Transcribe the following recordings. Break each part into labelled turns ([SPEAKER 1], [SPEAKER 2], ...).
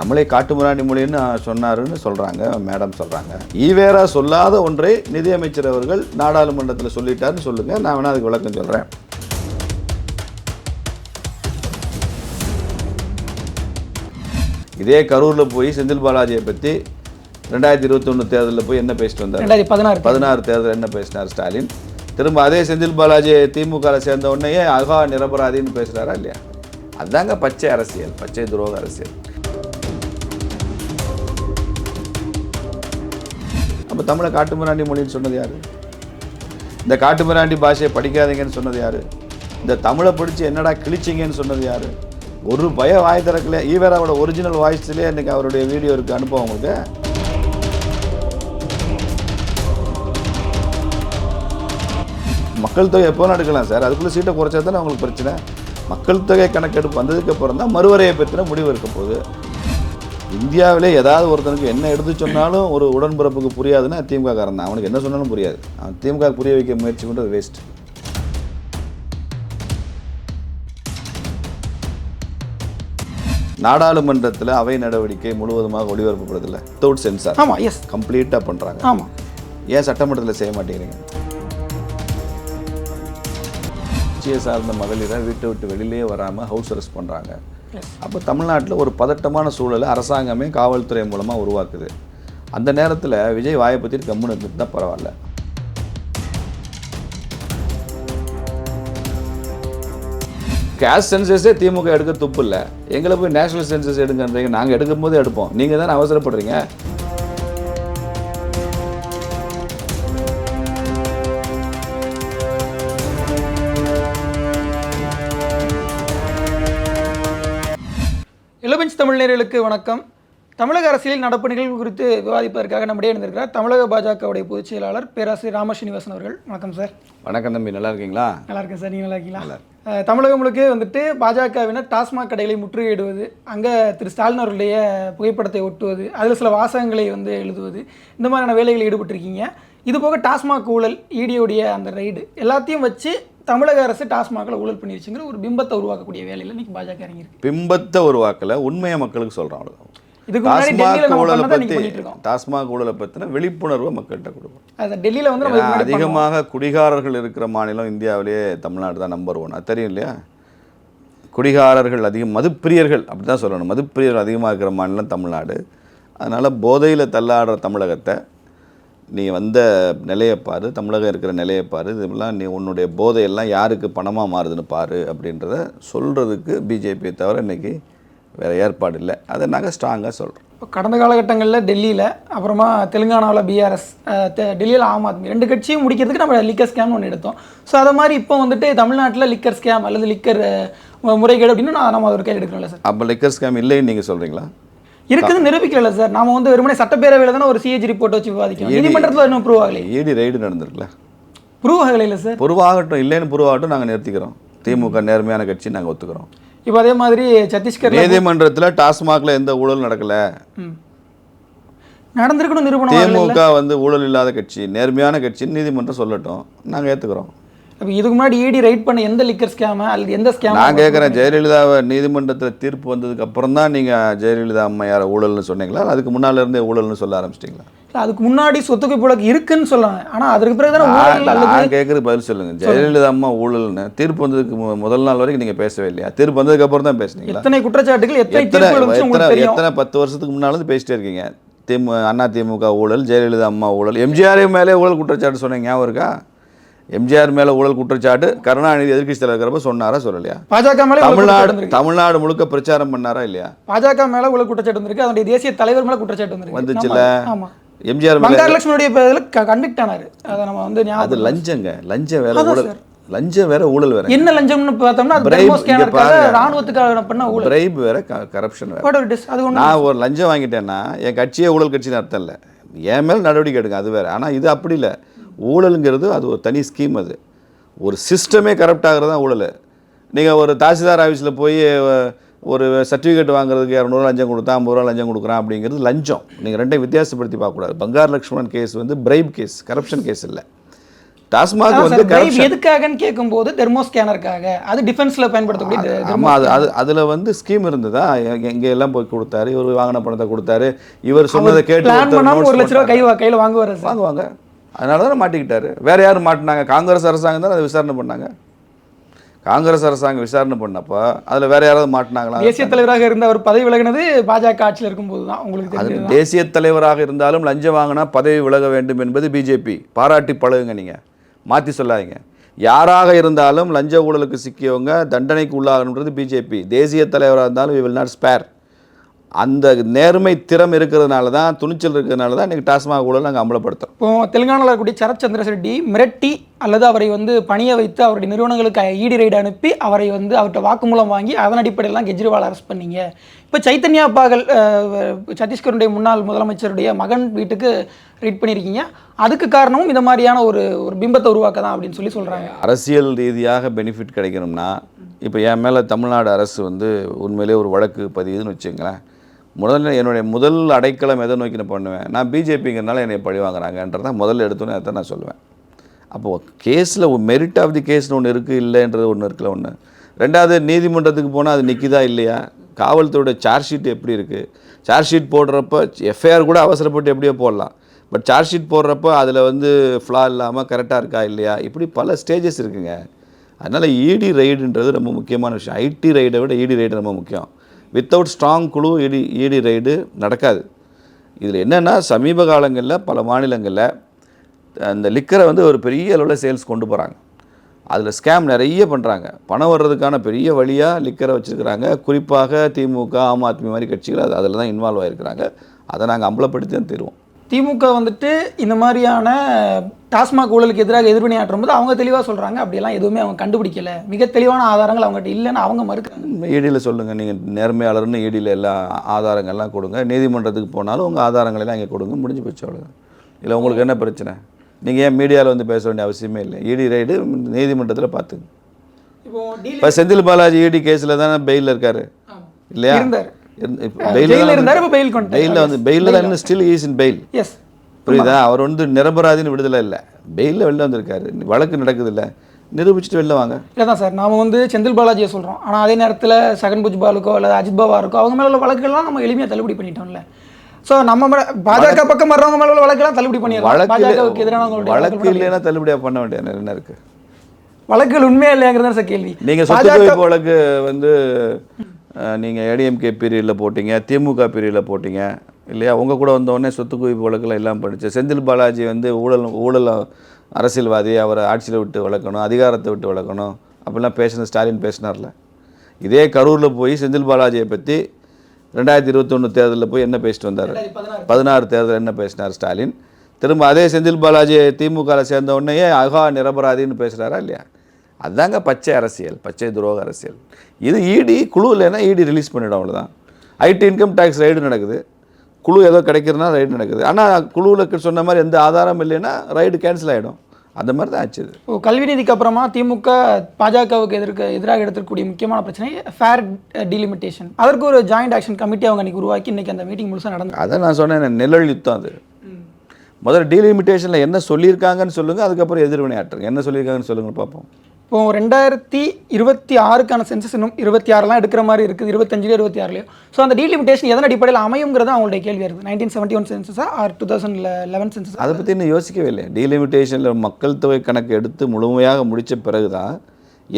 [SPEAKER 1] நம்மளே காட்டுமிராண்டி மொழின்னு சொன்னாருன்னு சொல்கிறாங்க மேடம் சொல்கிறாங்க ஈவேரா சொல்லாத ஒன்றை நிதியமைச்சர் அவர்கள் நாடாளுமன்றத்தில் சொல்லிட்டாருன்னு சொல்லுங்கள் நான் வேணா அதுக்கு விளக்கம் சொல்கிறேன் இதே கரூரில் போய் செந்தில் பாலாஜியை பற்றி ரெண்டாயிரத்தி இருபத்தொன்று தேர்தலில் போய் என்ன பேசிட்டு வந்தார்?
[SPEAKER 2] பதினாறு
[SPEAKER 1] பதினாறு தேர்தல் என்ன பேசினார் ஸ்டாலின்? திரும்ப அதே செந்தில் பாலாஜி திமுக சேர்ந்த உடனேயே அகா நிரபராதின்னு பேசுகிறாரா இல்லையா? அதாங்க பச்சை அரசியல் பச்சை துரோக அரசியல். நம்ம தமிழை காட்டுமிராண்டி மொழின்னு சொன்னது யாரு? இந்த காட்டுமிராண்டி பாஷையை படிக்காதீங்கன்னு சொன்னது யாரு? இந்த தமிழை படித்து என்னடா கிழிச்சிங்கன்னு சொன்னது யாரு? ஒரு பய வாய் திறக்கல ஈவேராவோட ஒரிஜினல் வாய்ஸ்லேயே இன்றைக்கி அவருடைய வீடியோ இருக்குது அனுப்புவோம் உங்களுக்கு. மக்கள் தொகை எப்போ எடுக்கலாம் சார். அதுக்குள்ளே சீட்டை குறைச்சா தானே அவங்களுக்கு பிரச்சனை. மக்கள் தொகை கணக்கெடுப்பு வந்ததுக்கு அப்புறம் தான் மறுவரையை பற்றின முடிவு இருக்க போகுது. இந்தியாவிலே ஏதாவது ஒருத்தனுக்கு என்ன எடுத்து சொன்னாலும் ஒரு உடன்பிறப்புக்கு புரியாதுன்னா திமுக காரன் தான். அவனுக்கு என்ன சொன்னாலும் புரியாது. அவன் திமுக புரிய வைக்க முயற்சி பண்ணுறது வேஸ்ட் நாடாளுமன்றத்தில் அவை நடவடிக்கை முழுவதுமாக ஒளிபரப்பப்படுதில்ல வித்தவுட் சென்சார்
[SPEAKER 2] ஆமாம் எஸ்
[SPEAKER 1] கம்ப்ளீட்டாக பண்ணுறாங்க
[SPEAKER 2] ஆமாம்
[SPEAKER 1] ஏன் சட்டமன்றத்தில் செய்ய மாட்டேங்கிறீங்க? கட்சியை சார்ந்த மகளிரை வீட்டை விட்டு வெளியிலே வராமல் ஹவுஸ் அரெஸ்ட் பண்ணுறாங்க அப்போ தமிழ்நாட்டில் ஒரு பதட்டமான சூழலை அரசாங்கமே காவல்துறை மூலமாக உருவாக்குது. அந்த நேரத்தில் விஜய் வாயை பற்றி கம்முன்னு இருந்துட்டு பரவாயில்ல. கேஸ்ட் சென்சஸே திமுக எடுக்க துப்பு இல்லை. எங்களை போய் நேஷனல் சென்சஸ் எடுங்கன்றீங்க. நாங்கள் எடுக்கும்போது எடுப்போம். நீங்கள் தானே அவசரப்படுறீங்க?
[SPEAKER 2] இளபெஞ்ச் தமிழ் நேயர்களுக்கு வணக்கம். தமிழக அரசியலில் நடப்பு நிகழ்வு குறித்து விவாதிப்பதற்காக நம்முடைய இருந்திருக்கிறார் தமிழக பாஜகவுடைய பொதுச் செயலாளர் பேராசிரியர் ராமஸ்ரீனிவாசன் அவர்கள். வணக்கம் சார்.
[SPEAKER 1] வணக்கம் தம்பி நல்லா இருக்கீங்களா?
[SPEAKER 2] நல்லா இருக்கேன் சார் நீங்கள் நல்லா இருக்கீங்களா? தமிழகம் முழுக்க வந்துட்டு பாஜகவினர் டாஸ்மாக் கடைகளை முற்றுகையிடுவது அங்கே திரு ஸ்டாலின் அவர்களுடைய புகைப்படத்தை ஒட்டுவது அதில் சில வாசகங்களை வந்து எழுதுவது இந்த மாதிரியான வேலைகளில் ஈடுபட்டிருக்கீங்க. இது போக டாஸ்மாக் ஊழல் ஈடியோடைய அந்த ரைடு எல்லாத்தையும் வச்சு தமிழக அரசு டாஸ்மாகில் ஊழல் பண்ணிருச்சுங்கிற ஒரு பிம்பத்தை உருவாக்கக்கூடிய வேலையில் இன்னைக்கு பாஜக இறங்கியிருக்கு.
[SPEAKER 1] பிம்பத்தை உருவாக்கல உண்மையை மக்களுக்கு
[SPEAKER 2] முன்னாடி டெல்லியில்
[SPEAKER 1] டாஸ்மாக் ஊழலை பற்றி டாஸ்மாக் ஊழலை பற்றின விழிப்புணர்வை மக்கள்கிட்ட கொடுக்கும்
[SPEAKER 2] டெல்லியில் வந்து.
[SPEAKER 1] அதிகமாக குடிகாரர்கள் இருக்கிற மாநிலம் இந்தியாவிலேயே தமிழ்நாடு தான் நம்பர் ஒன் அது தெரியும் இல்லையா? குடிகாரர்கள் அதிகம் மதுப்பிரியர்கள் அப்படி தான் சொல்லணும். மதுப்பிரியர்கள் அதிகமாக இருக்கிற மாநிலம் தமிழ்நாடு. அதனால் போதையில் தள்ளாடுற தமிழகத்தை நீ வந்த நிலையை பாரு தமிழகம் இருக்கிற நிலையை பாரு இதெல்லாம் நீ உன்னுடைய போதையெல்லாம் யாருக்கு பணமாக மாறுதுன்னு பாரு அப்படின்றத சொல்கிறதுக்கு பிஜேபியை தவிர இன்றைக்கி வேறு ஏற்பாடு இல்லை. அதை நாங்கள் ஸ்ட்ராங்காக சொல்கிறோம்
[SPEAKER 2] இப்போ கடந்த காலகட்டங்களில் டெல்லியில் அப்புறமா தெலுங்கானாவில் பிஆர்எஸ் டெல்லியில் ஆம் ஆத்மி ரெண்டு கட்சியும் முடிக்கிறதுக்கு நம்ம லிக்கர் ஸ்கேம் ஒன்று எடுத்தோம். ஸோ அதை மாதிரி இப்போ வந்துட்டு தமிழ்நாட்டில் லிக்கர் ஸ்கேம் அல்லது லிக்கர் முறைகேடு அப்படின்னு நான் நம்ம ஒரு கையில் எடுக்கணும்ல சார்.
[SPEAKER 1] அப்போ லிக்கர் ஸ்கேம் இல்லைன்னு நீங்கள் சொல்கிறீங்களா
[SPEAKER 2] இருக்குது நிரூபிக்கல சார். நாம வந்து வெறுமனே சட்டப்பேரவையில் தானே ஒரு சிஏஜி ரிப்போர்ட் வச்சு விவாதிக்கணும் நீதிமன்றத்தில் இன்னும் ப்ரூவ் ஆகலை
[SPEAKER 1] ஈடி ரைடு நடந்திருக்குல்ல?
[SPEAKER 2] ப்ரூவ் ஆகலை இல்லை சார்.
[SPEAKER 1] புருவாகட்டும் இல்லைன்னு புருவாகட்டும் நாங்கள் நிறுத்திக்கிறோம். திமுக நேர்மையான கட்சி நாங்கள் ஒத்துக்கிறோம்.
[SPEAKER 2] இப்போ அதே மாதிரி சத்தீஸ்கர்
[SPEAKER 1] நீதிமன்றத்தில் டாஸ்மாக்ல எந்த ஊழலும் நடக்கல.
[SPEAKER 2] நடந்திருக்கணும் நிரூபணம்
[SPEAKER 1] திமுக வந்து ஊழல் இல்லாத கட்சி நேர்மையான கட்சின்னு நீதிமன்றம் சொல்லட்டும். நாங்கள் ஏற்றுக்கிறோம்
[SPEAKER 2] இதுக்கு முன்னாடி இடி ரைட் பண்ண எந்த லிக்கர் ஸ்கேம் அல்லது எந்த ஸ்கேம்
[SPEAKER 1] நான் கேட்குறேன் ஜெயலலிதாவை நீதிமன்றத்தில் தீர்ப்பு வந்ததுக்கு அப்புறம் தான் நீங்கள் ஜெயலலிதா அம்மையார் ஊழல்னு சொன்னீங்களா? அதுக்கு முன்னால இருந்தே ஊழல்னு சொல்ல ஆரம்பிச்சிட்டிங்களா?
[SPEAKER 2] இல்ல, அதுக்கு முன்னாடி சொத்து குவிப்பு இருக்குன்னு சொல்லாங்க ஆனா அதுக்கு பிறகு தானே
[SPEAKER 1] நான் கேட்குறது பதில் சொல்லுங்க. ஜெயலலிதா அம்மா ஊழல்னு தீர்ப்பு வந்ததுக்கு முதல் நாள் வரைக்கும் நீங்கள் பேசவே இல்லையா? தீர்ப்பு வந்ததுக்கு அப்புறம் தான் பேசுனீங்களா?
[SPEAKER 2] எத்தனை குற்றச்சாட்டுகள் எத்தனை
[SPEAKER 1] எத்தனை பத்து வருஷத்துக்கு முன்னால இருந்து பேசிட்டே இருக்கீங்க. திமு அண்ணா திமுக ஊழல் ஜெயலலிதா அம்மா ஊழல் எம்ஜிஆர் மேலே ஊழல் குற்றச்சாட்டு சொன்னீங்க ஞாபகம் இருக்கா? எம்ஜிஆர் மேலே ஊழல் குற்றச்சாட்டு கருணாநிதி எதிர்க்கட்சி தலைவர் இருக்கிறப்ப சொன்னாரா சொல்லலையா?
[SPEAKER 2] பாஜக மேல
[SPEAKER 1] தமிழ்நாடு தமிழ்நாடு முழுக்க பிரச்சாரம் பண்ணாரா இல்லையா?
[SPEAKER 2] பாஜக மேல ஊழல் குற்றச்சாட்டு வந்திருக்கு. அதனுடைய தேசிய தலைவர் மேல குற்றச்சாட்டு வந்திருக்கு. ஆமா
[SPEAKER 1] எம்ஜிஆர்
[SPEAKER 2] லட்சுமணுடைய பேர்ல கன்விக்ட் ஆனாரு அதை நம்ம வந்து
[SPEAKER 1] அது லஞ்சங்க. லஞ்சம் வேற
[SPEAKER 2] அதான்
[SPEAKER 1] ஊழல். லஞ்சம் வேற ஊழல் வேற.
[SPEAKER 2] என்ன லஞ்சம்னு பார்த்தோம்னா. ராணுவத்துக்காக பண்ண ஊழல்.
[SPEAKER 1] பிரைப் வேற கரப்ஷன் வேற.
[SPEAKER 2] அது
[SPEAKER 1] நான் ஒரு லஞ்சம் வாங்கிட்டேன்னா என் கட்சியே ஊழல் கட்சின்னு அர்த்தம் இல்லை. என் மேல் நடவடிக்கை எடுங்க அது வேற. ஆனால் இது அப்படி இல்லை. ஊழலுங்கிறது அது ஒரு தனி ஸ்கீம் அது. ஒரு சிஸ்டமே கரப்ட் ஆகிறது தான் ஊழல். நீங்கள் ஒரு தாசில்தார் ஆஃபீஸில் போய் ஒரு சர்டிஃபிகேட் வாங்குறதுக்கு இரநூறுவா லஞ்சம் கொடுத்தா ஐம்பது ரூபா லஞ்சம் கொடுக்குறான் அப்படிங்கிறது லஞ்சம். நீங்கள் ரெண்டையும் வித்தியாசப்படுத்தி பார்க்கக்கூடாது. பங்கார் லக்ஷ்மணன் கேஸ் வந்து பிரைப் கேஸ் கரப்ஷன் கேஸ் இல்லை. டாஸ்மாக் வந்து.
[SPEAKER 2] எதுக்காகன்னு கேட்கும்போது தெர்மோ ஸ்கேனருக்காக அது டிஃபென்ஸ்ல பயன்படுத்தக்கூடிய தெ- thermo
[SPEAKER 1] ஆமா அது அது அதுல வந்து ஸ்கீம் இருந்ததா? எங்க எல்லாம் போய் கொடுத்தாரு இவர் வாங்கின பணத்தை கொடுத்தாரு. இவர் சொன்னதை கேட்டு
[SPEAKER 2] ஒரு லட்ச ரூபா கை கையில வாங்குவாரு
[SPEAKER 1] வாங்குவாங்க. அதனால தானே மாட்டிக்கிட்டாரு. வேற யார் மாட்டினாங்க? காங்கிரஸ் அரசாங்கம் தானே அதை விசாரணை பண்ணாங்க. காங்கிரஸ் அரசாங்கம் விசாரணை பண்ணப்போ அதுல வேற யாராவது மாட்டினாங்களா?
[SPEAKER 2] தேசிய தலைவராக இருந்த அவர் பதவி விலகினது பாஜக ஆட்சியில் இருக்கும்போது தான். உங்களுக்கு
[SPEAKER 1] அது தேசிய தலைவராக இருந்தாலும் லஞ்சம் வாங்கினா பதவி விலக வேண்டும் என்பது பிஜேபி பாராட்டி பழகுங்க நீங்க. மாத்தி சொல்லாதீங்க. யாராக இருந்தாலும் லஞ்ச ஊழலுக்கு சிக்கியவங்க தண்டனைக்கு உள்ளாகணுன்றது பிஜேபி தேசிய தலைவராக இருந்தாலும் வி வில் நாட் ஸ்பேர் அந்த நேர்மை திறம் இருக்கிறதுனால தான் துணிச்சல் இருக்கிறதுனால தான் இன்றைக்கி டாஸ்மாக் ஊழல் நாங்கள் அமலப்படுத்துறோம்
[SPEAKER 2] இப்போ தெலுங்கானாவில் இருக்கக்கூடிய சரத் சந்திர ரெட்டி மிரட்டி அல்லது அவரை வந்து பணிய வைத்து அவருடைய நிறுவனங்களுக்கு இடி ரைடு அனுப்பி அவரை வந்து அவர்கிட்ட வாக்குமூலம் வாங்கி அதன் அடிப்படையில் தான் கெஜ்ரிவால் அரெஸ்ட் பண்ணீங்க. இப்போ சைத்தன்யா பாகல் சத்தீஸ்கருடைய முன்னாள் முதலமைச்சருடைய மகன் வீட்டுக்கு ரைட் பண்ணியிருக்கீங்க. அதுக்கு காரணமும் இந்த மாதிரியான ஒரு ஒரு பிம்பத்தை உருவாக்க தான் அப்படின்னு சொல்லி சொல்கிறாங்க
[SPEAKER 1] அரசியல் ரீதியாக பெனிஃபிட் கிடைக்கணும்னா இப்போ என் மேலே தமிழ்நாடு அரசு வந்து உண்மையிலே ஒரு வழக்கு பதியுதுன்னு வச்சுங்களேன் முதல்ல என்னுடைய முதல் அடைக்கலம் எதை நோக்கி நான் பண்ணுவேன் நான் பிஜேபிங்கிறனால என்னை பழி வாங்குறாங்கன்றதான் முதல்ல எடுத்தோன்னே அதை நான் சொல்லுவேன். அப்போது கேஸில் மெரிட் ஆஃப் தி கேஸ்னு ஒன்று இருக்குது இல்லைன்றது ஒன்று இருக்குல்ல ஒன்று ரெண்டாவது நீதிமன்றத்துக்கு போனால் அது நிற்கிதா இல்லையா? காவல்துறையோட சார்ஜ் ஷீட் எப்படி இருக்குது சார்ஜ் ஷீட் போடுறப்ப எஃப்ஐஆர் கூட அவசரப்பட்டு எப்படியோ போடலாம். பட் சார்ஜ் ஷீட் போடுறப்ப அதில் வந்து ஃப்ளா இல்லாமல் கரெக்டாக இருக்கா இல்லையா? இப்படி பல ஸ்டேஜஸ் இருக்குங்க. அதனால் இடி ரைடுன்றது ரொம்ப முக்கியமான விஷயம். ஐடி ரைடை விட இடி ரைடு ரொம்ப முக்கியம். வித்தவுட் ஸ்ட்ராங் குழு இடி இடி ரைடு நடக்காது. இதில் என்னென்னா சமீப காலங்களில் பல மாநிலங்களில் அந்த லிக்கரை வந்து ஒரு பெரிய அளவில் சேல்ஸ் கொண்டு போகிறாங்க அதில் ஸ்கேம் நிறைய பண்ணுறாங்க பணம் வர்றதுக்கான பெரிய வழியாக லிக்கரை வச்சுருக்கிறாங்க. குறிப்பாக திமுக ஆம் ஆத்மி மாதிரி கட்சிகள் அது அதில் தான் இன்வால்வ் ஆகிருக்கிறாங்க அதை நாங்கள் அம்பலப்படுத்தி தான் தருவோம்.
[SPEAKER 2] திமுக வந்துட்டு இந்த மாதிரியான டாஸ்மாக் ஊழலுக்கு எதிராக எதிர்வினையாற்றும் போது அவங்க தெளிவாக சொல்கிறாங்க அப்படியெல்லாம் எதுவுமே அவங்க கண்டுபிடிக்கல. மிக தெளிவான ஆதாரங்கள் அவங்ககிட்ட இல்லைன்னு அவங்க மறுக்கிறாங்க.
[SPEAKER 1] ஈடியில் சொல்லுங்கள் நீங்கள் நேர்மையாளர்னு ஈடியில் எல்லா ஆதாரங்கள்லாம் கொடுங்க. நீதிமன்றத்துக்கு போனாலும் உங்கள் ஆதாரங்கள் எல்லாம் இங்கே கொடுங்க. முடிஞ்சு போச்சு அவ்வளோ இல்லை உங்களுக்கு என்ன பிரச்சனை? நீங்கள் ஏன் மீடியாவில் வந்து பேச வேண்டிய அவசியமே இல்லை. இடி ரைடு நீதிமன்றத்தில் பார்த்துங்க.
[SPEAKER 2] இப்போ
[SPEAKER 1] இப்போ செந்தில் பாலாஜி இடி கேஸில் தானே பெயிலில் இருக்காரு. இல்லையா?
[SPEAKER 2] இருந்தார்.
[SPEAKER 1] இப்ப bail
[SPEAKER 2] கொண்டு
[SPEAKER 1] பெயிலில் வந்து பெயிலில் தான் இன்னும் still is in bail
[SPEAKER 2] yes
[SPEAKER 1] புரியுதா? அவர் வந்து நிரபராதின்னு விடுதலை இல்லை. பெயிலில் வெளில வந்திருக்காரு. வழக்கு நடக்குது இல்லை. நிரூபிச்சுட்டு வெளில வாங்க.
[SPEAKER 2] இல்லை தான் சார். நாம வந்து செந்தில் பாலாஜியை சொல்கிறோம் ஆனால் அதே நேரத்தில் சகன் புஜ்பாலுக்கோ அல்லது அஜித் பவாருக்கோ அவங்க மேல உள்ள வழக்குகள்லாம் நம்ம எளிமையாக தள்ளுபடி பண்ணிட்டோம்ல. ஸோ நம்ம பாஜக பக்கம் வர்றவங்க மேல உள்ள வழக்கெல்லாம் தள்ளுபடி பண்ணிடலாம்.
[SPEAKER 1] வழக்கு
[SPEAKER 2] பாஜகவுக்கு எதிரானவங்களுடைய
[SPEAKER 1] வழக்கு இல்லைன்னா தள்ளுபடியாக பண்ண வேண்டிய என்ன இருக்கு.
[SPEAKER 2] வழக்குகள் உண்மையா இல்லையாங்கிறது சார் கேள்வி.
[SPEAKER 1] நீங்கள் சொத்து வழக்கு வந்து அஹ், நீங்க ஏடிஎம்கே பீரியடில் போட்டீங்க திமுக பீரியடில் போட்டீங்க இல்லையா? உங்க கூட வந்த உடனே சொத்து குவிப்பு வழக்குலாம் எல்லாம் படிச்சு செந்தில் பாலாஜி வந்து ஊழல் ஊழல் அரசியல்வாதி அவரை ஆட்சியில் விட்டு வளர்க்கணும் அதிகாரத்தை விட்டு வளர்க்கணும் அப்படிலாம் பேசின ஸ்டாலின் பேசினார்ல. இதே கரூரில் போய் செந்தில் பாலாஜியை பற்றி ரெண்டாயிரத்தி இருபத்தொன்று தேர்தலில் போய் என்ன பேசிட்டு வந்தார்? பதினாறு. தேர்தல் என்ன பேசினார் ஸ்டாலின்? திரும்ப அதே செந்தில் பாலாஜி திமுகவில் சேர்ந்த உடனேயே அகா நிரபராதின்னு பேசுகிறாரா இல்லையா? அதாங்க பச்சை அரசியல் பச்சை துரோக அரசியல். இது இடி குழு இல்லைன்னா இடி ரிலீஸ் பண்ணிடும் அவ்வளோதான் ஐடி இன்கம் டேக்ஸ் ரைடு நடக்குது. குழு ஏதோ கிடைக்கிறதுனா ரைடு நடக்குது. ஆனால் குழுவில் சொன்ன மாதிரி எந்த ஆதாரம் இல்லைன்னா ரைடு கேன்சல் ஆகிடும் அந்த மாதிரி தான் ஆச்சு
[SPEAKER 2] இப்போ கல்வி நிதிக்கு அப்புறமா திமுக பாஜகவுக்கு எதிர்க்க எதிராக எடுத்துக்கூடிய முக்கியமான பிரச்சனை ஃபேர் டிலிமிட்டேஷன் அதற்கு ஒரு ஜாயிண்ட் ஆக்ஷன் கமிட்டி அவங்க இன்னைக்கு உருவாக்கி இன்னைக்கு அந்த மீட்டிங் முழுசாக நடந்து
[SPEAKER 1] அதை நான் சொன்னேன் நிழல் யுத்தம் அது. முதல்ல டீலிமிட்டேஷனில் என்ன சொல்லியிருக்காங்கன்னு சொல்லுங்கள் அதுக்கப்புறம் எதிர்வினை ஆற்றுங்க. என்ன சொல்லியிருக்காங்கன்னு சொல்லுங்கள் பார்ப்போம்.
[SPEAKER 2] இப்போ ரெண்டாயிரத்தி இருபத்தி ஆறுக்கான சென்சஸ் இன்னும் இருபத்தி ஆறுலாம் எடுக்கிற மாதிரி இருக்குது. இருபத்தஞ்சிலே இருபத்தி ஆறுலையோ. ஸோ அந்த டீலிமிட்டேஷன் எதன் அடிப்படையில் அமையுங்கிறது அவங்களுடைய கேள்வி இருக்குது nineteen seventy one சென்சஸா or two thousand eleven census
[SPEAKER 1] அதை பற்றி இன்னும் யோசிக்கவே இல்லை டீலிமிட்டேஷனில் மக்கள் தொகை கணக்கு எடுத்து முழுமையாக முடித்த பிறகு தான்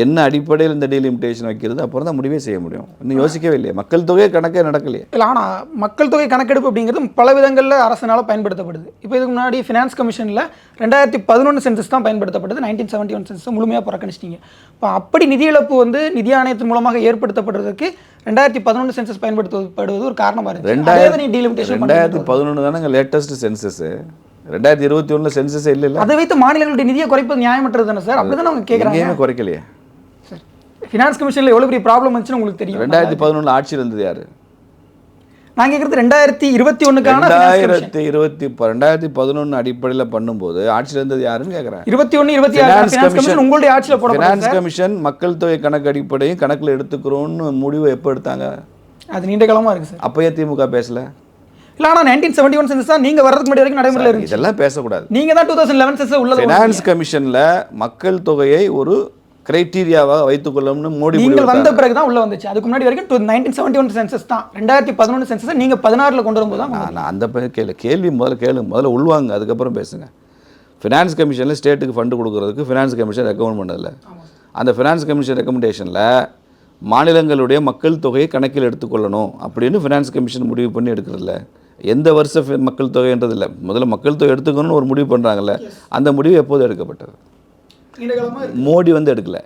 [SPEAKER 1] என்ன அடிப்படையில் இந்த டீலிமிட்டேஷன் வைக்கிறது அப்புறம் தான் முடிவே செய்ய முடியும். இன்னும் யோசிக்கவே இல்லையே. மக்கள் தொகை கணக்கே நடக்கலையே.
[SPEAKER 2] இல்லை ஆனால் மக்கள் தொகை கணக்கெடுப்பு அப்படிங்கிறது பல விதங்களில் அரசனால் பயன்படுத்தப்படுது. இப்போ இதுக்கு முன்னாடி ஃபினான்ஸ் கமிஷனில் ரெண்டாயிரத்தி பதினொன்று சென்சஸ் தான் பயன்படுத்தப்படுது நைன்டீன் செவன்ட்டி ஒன் சென்சஸ் முழுமையாக புறக்கணிச்சிட்டிங்க. இப்போ அப்படி நிதி இழப்பு வந்து நிதி ஆணையத்தின் மூலமாக ஏற்படுத்தப்படுறதுக்கு ரெண்டாயிரத்தி பதினொன்று சென்சஸ் பயன்படுத்தப்படுவது ஒரு காரணமாக இருக்குது
[SPEAKER 1] ரெண்டாயிரத்தி ரெண்டாயிரத்தி பதினொன்று தானேங்க லேட்டஸ்ட் சென்சஸ் ரெண்டாயிரத்தி இருபத்தி ஒன்றில் சென்சஸ் இல்லை.
[SPEAKER 2] அதை வைத்து மாநிலங்களுடைய நிதியை குறைப்பது நியாயமற்றது தானே சார்? அப்படி அவங்க கேட்குறாங்க
[SPEAKER 1] குறைக்கலையே.
[SPEAKER 2] ஃபினான்ஸ் கமிஷனில் எவ்வளோ பெரிய ப்ராப்ளம் வந்துச்சுன்னு உங்களுக்கு தெரியும்.
[SPEAKER 1] ரெண்டாயிரத்தி பதினொன்றில் ஆட்சியில் இருந்தது யார்?
[SPEAKER 2] நான் கேட்குறது ரெண்டாயிரத்தி இருபத்தி ஒன்றுக்கான
[SPEAKER 1] ரெண்டாயிரத்தி இருபத்தி ரெண்டாயிரத்தி பதினொன்று அடிப்படையில் பண்ணும்போது ஆட்சியில் இருந்தது யாருன்னு கேட்குறேன்
[SPEAKER 2] இருபத்தி ஒன்று இருபத்தி கமிஷன் உங்களுடைய ஆட்சியில் போடப்படுது
[SPEAKER 1] ஃபினான்ஸ் கமிஷன் மக்கள் தொகை கணக்கு அடிப்படையும் கணக்கில் எடுத்துக்கிறோன்னு முடிவு எப்போ எடுத்தாங்க?
[SPEAKER 2] அது நீண்ட காலமாக இருக்குது சார்.
[SPEAKER 1] அப்பயே திமுக பேசல?
[SPEAKER 2] இல்லை ஆனால் நைன்டீன் செவன்டி ஒன் சென்சஸ் தான் நீங்கள் வர்றதுக்கு முன்னாடி வரைக்கும் நடைமுறையில் இருந்துச்சு.
[SPEAKER 1] இதெல்லாம் பேசக்கூடாது.
[SPEAKER 2] நீங்கள் தான் டூ தௌசண்ட் லெவன் சென்சஸ் உள்ளது
[SPEAKER 1] ஃபினான்ஸ் கமிஷனில் மக்கள் தொகையை ஒரு கிரைட்டீரியாவாக வைத்துக்கொள்ளணும்னு மோடி
[SPEAKER 2] நீங்கள் வந்த பிறகு தான் உள்ள வந்துச்சு. அதுக்கு முன்னாடி வரைக்கும் to nineteen seventy one census தான். ரெண்டாயிரத்தி பதினொன்று சென்சஸ் நீங்கள் பதினாறில் கொண்டு வரும்போது தான்
[SPEAKER 1] நான் அந்த கேள்வி கேள்வி முதல்ல கேளுங்க முதல்ல உள்வாங்க அதுக்கப்புறம் பேசுங்க. ஃபினான்ஸ் கமிஷனில் ஸ்டேட்டுக்கு ஃபண்டு கொடுக்கறதுக்கு ஃபினான்ஸ் கமிஷன் ரெக்கமெண்ட் பண்ணதில்ல. அந்த ஃபினான்ஸ் கமிஷன் ரெக்கமெண்டேஷனில் மாநிலங்களுடைய மக்கள் தொகையை கணக்கில் எடுத்துக்கொள்ளணும் அப்படின்னு ஃபினான்ஸ் கமிஷன் முடிவு பண்ணி எடுக்கிறதில்ல. எந்த வருஷ மக்கள் தொகைன்றது இல்லை முதல்ல மக்கள் தொகை எடுத்துக்கணும்னு ஒரு முடிவு பண்ணுறாங்கல்ல அந்த முடிவு எப்போது எடுக்கப்பட்டது. மோடி வந்து எடுக்கல.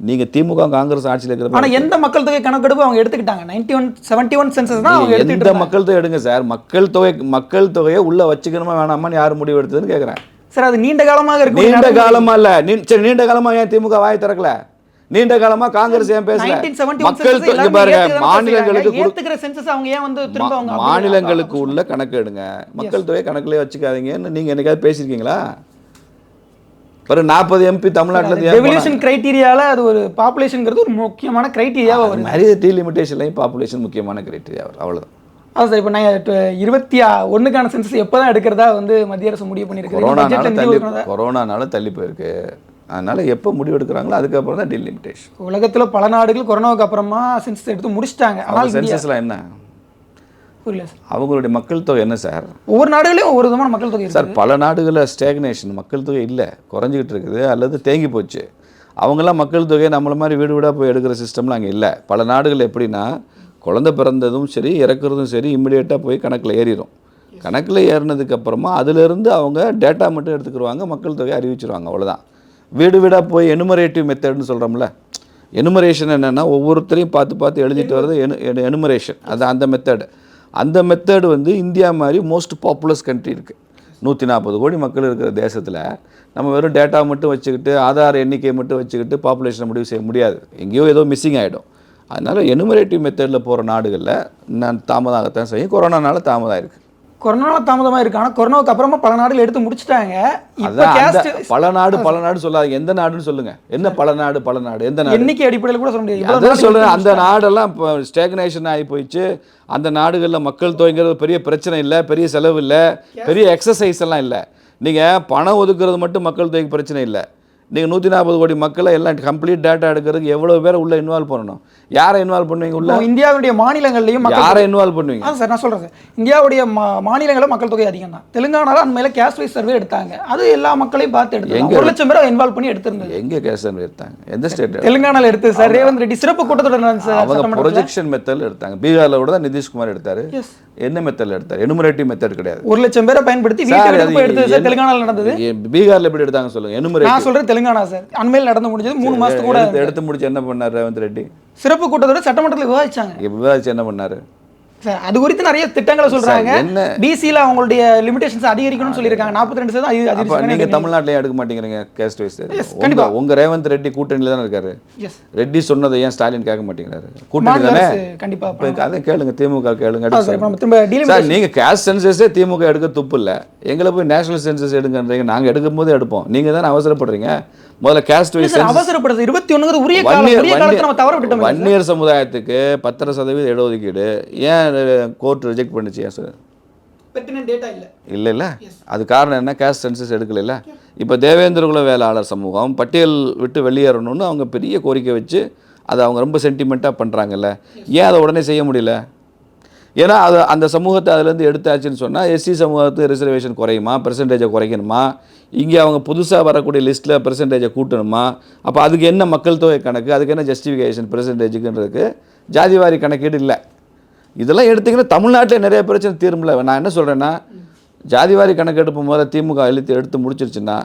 [SPEAKER 1] நீங்கள் திமுக காங்கிரஸ் ஆட்சியில் இருக்கிற
[SPEAKER 2] ஆனால் எந்த மக்கள் தொகை கணக்கெடுப்பு அவங்க எடுத்துக்கிட்டாங்க. Ninety one seventy one census தான் அவங்க
[SPEAKER 1] நீங்க எந்த மக்கள் தொகை எடுங்க சார். மக்கள் தொகை மக்கள் தொகையை உள்ள வச்சுக்கணுமா வேணாமான்னு யார் முடிவு எடுத்ததுன்னு கேட்குறேன்
[SPEAKER 2] சார் அது நீண்ட காலமாக இருக்கு
[SPEAKER 1] நீண்ட காலமா இல்ல. சரி நீண்ட காலமா ஏன் திமுக வாய் திறக்கல? நீண்ட காலமா காங்கிரஸ் ஏன் பேசல? மக்கள் பாருங்க மாநிலங்களுக்கு
[SPEAKER 2] சென்சஸ் அவங்க ஏன் வந்து திரும்ப அவங்க
[SPEAKER 1] மா- மாநிலங்களுக்கு உள்ள கணக்கு எடுங்க. மக்கள் தொகை கணக்குலயே வச்சுக்காதீங்கன்னு நீங்க என்னைக்காவது பேசியிருக்கீங்களா? ஒரு நாற்பது எம்பி தமிழ்நாட்டுல?
[SPEAKER 2] ரெவல்யூஷன் கிரைட்டீரியால அது ஒரு பாப்புலேஷன்ங்கிறது ஒரு முக்கியமான கிரைட்டீரியாவா
[SPEAKER 1] அது
[SPEAKER 2] வருது.
[SPEAKER 1] மாதிரி டீலிமிட்டேஷன்லையும் பாப்புலேஷன் முக்கியமான கிரைட்டீரியா அவ்வளவுதான்.
[SPEAKER 2] அதான் சார் இப்போ நான் இருபத்தி ஒண்ணுக்கான சென்சஸ் எப்போ தான் எடுக்கிறதா வந்து மத்திய அரசு முடிவு பண்ணியிருக்கு?
[SPEAKER 1] கொரோனானால தள்ளி? கொரோனானால தள்ளி போயிருக்கு. அதனால எப்போ முடிவு எடுக்கிறாங்களோ அதுக்கப்புறம் தான் டீலிமிட்டேஷன்
[SPEAKER 2] உலகத்துல பல நாடுகள் கொரோனாவுக்கு அப்புறமா சென்சஸ் எடுத்து முடிச்சிட்டாங்க. ஆனால்
[SPEAKER 1] சென்சஸ்லாம் என்ன?
[SPEAKER 2] புரியல சார்
[SPEAKER 1] அவங்களுடைய மக்கள் தொகை என்ன சார்
[SPEAKER 2] ஒவ்வொரு நாடுகளையும் ஒவ்வொரு விதமான மக்கள் தொகை
[SPEAKER 1] சார் பல நாடுகளில் ஸ்டேக்னேஷன் மக்கள் தொகை இல்லை. குறைஞ்சிக்கிட்டு இருக்குது. அல்லது தேங்கி போச்சு. அவங்கெல்லாம் மக்கள் தொகையை நம்மள மாதிரி வீடு வீடாக போய் எடுக்கிற சிஸ்டம்லாம் அங்கே இல்லை. பல நாடுகள் எப்படின்னா குழந்தை பிறந்ததும் சரி இறக்குறதும் சரி இம்மிடியேட்டாக போய் கணக்கில் ஏறிடும் கணக்கில் ஏறினதுக்கு அப்புறமா அதிலிருந்து அவங்க டேட்டா மட்டும் எடுத்துக்கிடுவாங்க மக்கள் தொகையை அறிவிச்சிருவாங்க. அவ்வளவுதான். வீடு வீடாக போய் எனுமரேட்டிவ் மெத்தட்னு சொல்கிறோம்ல எனுமரேஷன் என்னென்னா ஒவ்வொருத்தரையும் பார்த்து பார்த்து எழுதிட்டு வர்றது எனு எனுமரேஷன் அது அந்த மெத்தட் அந்த மெத்தடு வந்து இந்தியா மாதிரி மோஸ்ட் பாப்புலஸ் கண்ட்ரி இருக்குது நூற்றி நாற்பது கோடி மக்கள் இருக்கிற தேசத்தில் நம்ம வெறும் டேட்டா மட்டும் வச்சுக்கிட்டு ஆதார் எண்ணிக்கையை மட்டும் வச்சுக்கிட்டு பாப்புலேஷனை முடிவு செய்ய முடியாது. எங்கேயோ ஏதோ மிஸ்ஸிங் ஆகிடும் அதனால் எனுமரேட்டிவ் மெத்தடில் போகிற நாடுகளில் நான் தாமதாகத்தான் செய்யும். கொரோனானால தாமதம் இருக்குது
[SPEAKER 2] கொரோனா தாமதமா இருக்கு. ஆனா கொரோனாவுக்கு அப்புறமா பல நாடுகள் எடுத்து முடிச்சிட்டாங்க.
[SPEAKER 1] பல நாடு பல நாடு சொல்லாதீங்க. எந்த நாடுன்னு சொல்லுங்க. என்ன பல நாடு பல நாடு? எந்த நாடு?
[SPEAKER 2] எண்ணிக்கை அடிப்படையில் கூட சொல்ல முடியாது.
[SPEAKER 1] அதான் அந்த நாடெல்லாம் இப்போ ஸ்டேக்னேஷன் ஆகி போயிடுச்சு. அந்த நாடுகளில் மக்கள் தொகைங்கிறது பெரிய பிரச்சனை இல்லை பெரிய செலவு இல்லை பெரிய எக்ஸசைஸ் எல்லாம் இல்லை. நீங்கள் பணம் ஒதுக்குறது மட்டும் மக்கள் தொகைக்கு பிரச்சனை இல்லை. நீங்கள் நூற்றி நாற்பது கோடி மக்களை எல்லாம் கம்ப்ளீட் டேட்டா எடுக்கிறதுக்கு எவ்வளோ பேரை உள்ளே இன்வால்வ் பண்ணணும்? யாரை இன்வால்வ் பண்ணுவீங்க உள்ள?
[SPEAKER 2] இந்தியாவுடைய மாநிலங்கள்லயும்
[SPEAKER 1] யாரை இன்வால்வ் பண்ணுவீங்க?
[SPEAKER 2] சார் நான் சொல்றேன் சார். இந்தியாவுடைய மா மாநிலங்களில் மக்கள் தொகை அதிகம் தான் தெலுங்கானால அண்மையில கேஸ்ட் வைஸ் சர்வே எடுத்தாங்க. அது எல்லா மக்களையும் பார்த்து எடுத்தாங்க ஒரு லட்சம் பேரை இன்வால்வ் பண்ணி எடுத்திருந்தது.
[SPEAKER 1] எங்கே கேசன் எடுத்தாங்க? எந்த ஸ்டேட்
[SPEAKER 2] தெலுங்கானால எடுத்து சார். ரேவந்த் ரெட்டி சிறப்பு நடந்துச்சு சார்.
[SPEAKER 1] அவங்க. ப்ரொஜெக்ஷன் மெத்தடில் எடுத்தாங்க. பீகாரில் கூட தான் நிதிஷ்குமார் எடுத்தார். என்ன மெத்தடில் எடுத்தார்? எனுமரேட்டிவ் மெத்தட் கிடையாது.
[SPEAKER 2] ஒரு லட்சம் பேரை பயன்படுத்தி எடுத்தது சார். தெலுங்கானால நடந்தது.
[SPEAKER 1] பீகார்ல எப்படி எடுத்தாங்க சொல்லுங்க. எனுமரேட்டிவ்
[SPEAKER 2] நான் சொல்றேன் தெலுங்கானா சார். அண்மையில் நடந்து முடிஞ்சது மூணு மாசத்துக்கு கூட
[SPEAKER 1] எடுத்து முடிச்சு என்ன பண்ணார் ரேவந்த் ரெட்டி?
[SPEAKER 2] சிறப்பு கூட்டத்தொடர் சட்டமன்றத்தில் விவாதிச்சாங்க.
[SPEAKER 1] விவாதிச்சு என்ன பண்ணாரு?
[SPEAKER 2] சார் அது குறித்து நிறைய திட்டங்களை சொல்றாங்க.
[SPEAKER 1] என்ன?
[SPEAKER 2] பிசியில் அவங்களுடைய லிமிடேஷன்ஸ் அதிகரிக்கணும்னு சொல்லியிருக்காங்க. நாற்பத்தி ரெண்டு சதவீதம்
[SPEAKER 1] நீங்க தமிழ்நாட்டிலே எடுக்க மாட்டேங்கிறீங்க கேஸ்ட் வைஸ்
[SPEAKER 2] கண்டிப்பா.
[SPEAKER 1] உங்க ரேவந்த் ரெட்டி கூட்டணியில தானே இருக்காரு? ரெட்டி சொன்னதை ஏன் ஸ்டாலின் கேட்க மாட்டேங்கிறாரு? கூட்டணி தானே?
[SPEAKER 2] கண்டிப்பா.
[SPEAKER 1] அதை கேளுங்க திமுக கேளுங்க
[SPEAKER 2] சார்
[SPEAKER 1] நீங்க கேஸ்ட் சென்சஸே திமுக எடுக்க துப்பு இல்ல. எங்களை போய் நேஷனல் சென்சஸ் எடுங்கன்றீங்க. நாங்க எடுக்கும் போது எடுப்போம். நீங்க தானே அவசரப்படுறீங்க. முதல்ல கேஸ்ட் வைஸ்
[SPEAKER 2] சார் அவசரப்படுது இருபத்தி ஒண்ணுங்கிறது உரிய காலம் உரிய காலத்தை நம்ம தவற விட்டுட்டோம்
[SPEAKER 1] வன்னியர் சமுதாயத்துக்கு பத்தரை சதவீத இடஒதுக்கீடு ஏன் கோர்ட் ரிஜெக்ட் பண்ணுச்சு ஏன் சார்?
[SPEAKER 2] டேட்டா இல்ல.
[SPEAKER 1] இல்லை இல்லை. அது காரணம் என்ன? கேஸ்ட் சென்சஸ் எடுக்கல இப்போ தேவேந்திரகுல வேளாளர் சமூகம் பட்டியல் விட்டு வெளியேறணும்னு அவங்க பெரிய கோரிக்கை வச்சு அதை அவங்க ரொம்ப சென்டிமெண்ட்டாக பண்ணுறாங்கல்ல ஏன் அதை உடனே செய்ய முடியல? ஏன்னா அது அந்த சமூகத்தை அதுலேருந்து எடுத்தாச்சுன்னு சொன்னால் எஸ்சி சமூகத்துக்கு ரிசர்வேஷன் குறையுமா? பெர்சன்டேஜை குறைக்கணுமா? இங்கே அவங்க புதுசாக வரக்கூடிய லிஸ்ட்டில் பெர்சன்டேஜை கூட்டணுமா? அப்போ அதுக்கு என்ன மக்கள் தொகை கணக்கு? அதுக்கு என்ன ஜஸ்டிஃபிகேஷன் பெர்சன்டேஜுக்குன்றதுக்கு ஜாதிவாரி கணக்கீடு இல்லை. இதெல்லாம் எடுத்தீங்கன்னா தமிழ்நாட்டில் நிறைய பிரச்சனை தீரும்ல. நான் என்ன சொல்கிறேன்னா ஜாதிவாரி கணக்கெடுப்பு முதல்ல திமுக எழுத்து எடுத்து முடிச்சிருச்சுன்னா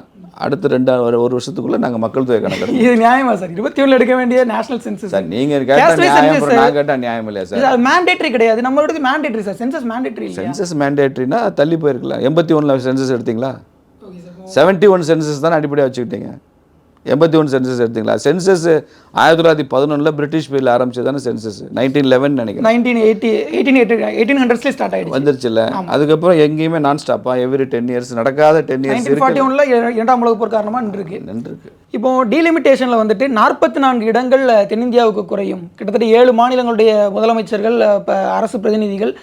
[SPEAKER 1] அடுத்த ரெண்டு ஒரு ஒரு வருஷத்துக்குள்ளே நாங்கள் மக்கள் தொகை கணக்கெடுப்போம்
[SPEAKER 2] இது நியாயமா சார்? இருபத்தி ஒண்ணுல எடுக்க வேண்டிய நேஷனல் சென்சஸ்
[SPEAKER 1] சார் நீங்கள் கேட்டால்
[SPEAKER 2] Caste wise
[SPEAKER 1] நியாயம்
[SPEAKER 2] census,
[SPEAKER 1] அப்புறம் நான் கேட்டால் நியாயம் இல்லையா சார்?
[SPEAKER 2] இது மேண்டேட்டரி கிடையாது. நம்மளோட மேண்டேட்டரி சார். சென்சஸ் மேண்டேட்டரி இல்லையா?
[SPEAKER 1] சென்சஸ் மேண்டேட்ரினா தள்ளி போயிருக்கலாம். எண்பத்தி ஒன்றில் சென்சஸ் எடுத்தீங்களா? செவன்ட்டி ஒன் சென்சஸ் தானே அடிப்படையாக வச்சுக்கிட்டீங்க? எண்பத்தி ஒன் சென்சஸ் எடுத்தீங்களா? சென்சஸ் ஆயிரத்தி தொள்ளாயிரத்தி பதினொன்றில் பிரிட்டிஷ் பீரியட் ஆரம்பிச்சது தானே சென்சஸ் நைன்டீன் லெவன் நினைக்கிறேன்.
[SPEAKER 2] Nineteen eighty eighteen eighty eighteen ஹண்ட்ரட்ஸ்லேயே start ஆயிடுச்சு.
[SPEAKER 1] வந்துருச்சுல்ல. அதுக்கப்புறம் எங்கேயுமே நான் ஸ்டாப்பா எவ்ரி டென் இயர்ஸ் நடக்காத டென் இயர்ஸ்
[SPEAKER 2] ஃபார்ட்டி ஒன்ல இரண்டாம் உலக போர் காரணமா நின்றுருக்கு.
[SPEAKER 1] நின்றுருக்கு.
[SPEAKER 2] இப்போ டீலிமிட்டேஷனில் வந்துட்டு நாற்பத்தி நான்கு இடங்கள் தென்னிந்தியாவுக்கு குறையும். கிட்டத்தட்ட ஏழு மாநிலங்களுடைய முதலமைச்சர்கள் இப்போ அரசு பிரதிநிதிகள்